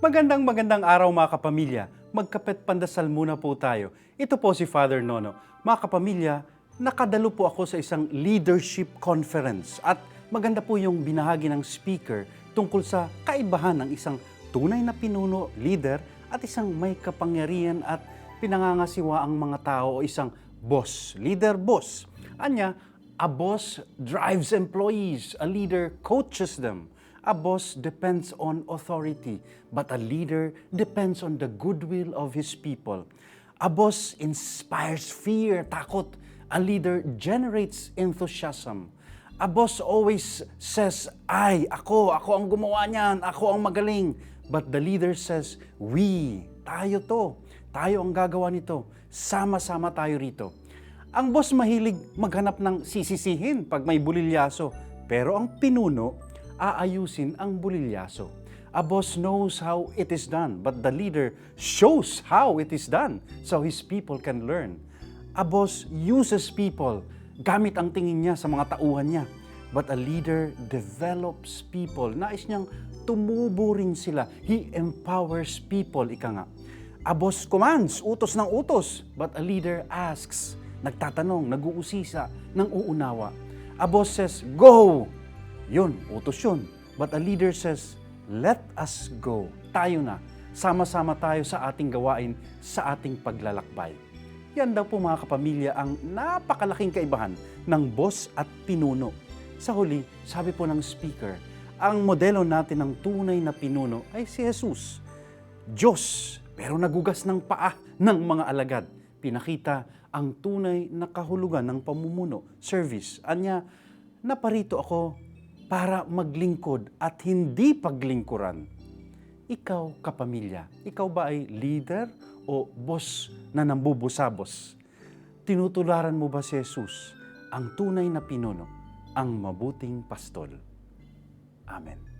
Magandang magandang araw mga kapamilya. Magkapet pandasal muna po tayo. Ito po si Father Nono. Mga kapamilya, nakadalo po ako sa isang leadership conference at maganda po yung binahagi ng speaker tungkol sa kaibahan ng isang tunay na pinuno, leader at isang may kapangyarihan at pinangangasiwa ang mga tao o isang boss, leader boss. Anya, a boss drives employees, a leader coaches them. A boss depends on authority, but a leader depends on the goodwill of his people. A boss inspires fear, takot. A leader generates enthusiasm. A boss always says, I, ako, ako ang gumawa niyan, ako ang magaling. But the leader says, we, tayo to, tayo ang gagawa nito, sama-sama tayo rito. Ang boss mahilig maghanap ng sisisihin pag may bulilyaso, pero ang pinuno, aayusin ang bulilyaso. A boss knows how it is done, but the leader shows how it is done so his people can learn. A boss uses people gamit ang tingin niya sa mga tauhan niya. But a leader develops people. Nais niyang tumubo rin sila. He empowers people, ika nga. A boss commands, utos ng utos. But a leader asks, nagtatanong, nag-uusisa, nang uunawa. A boss says, go! Yun, utos yun. But a leader says, let us go. Tayo na. Sama-sama tayo sa ating gawain, sa ating paglalakbay. Yan daw po mga kapamilya ang napakalaking kaibahan ng boss at pinuno. Sa huli, sabi po ng speaker, ang modelo natin ng tunay na pinuno ay si Jesus. Diyos, pero nagugas ng paa ng mga alagad. Pinakita ang tunay na kahulugan ng pamumuno, service. Anya, naparito ako para maglingkod at hindi paglingkuran. Ikaw, kapamilya, ikaw ba ay leader o boss na nambubusabos? Tinutularan mo ba si Jesus, ang tunay na pinuno, ang mabuting pastol? Amen.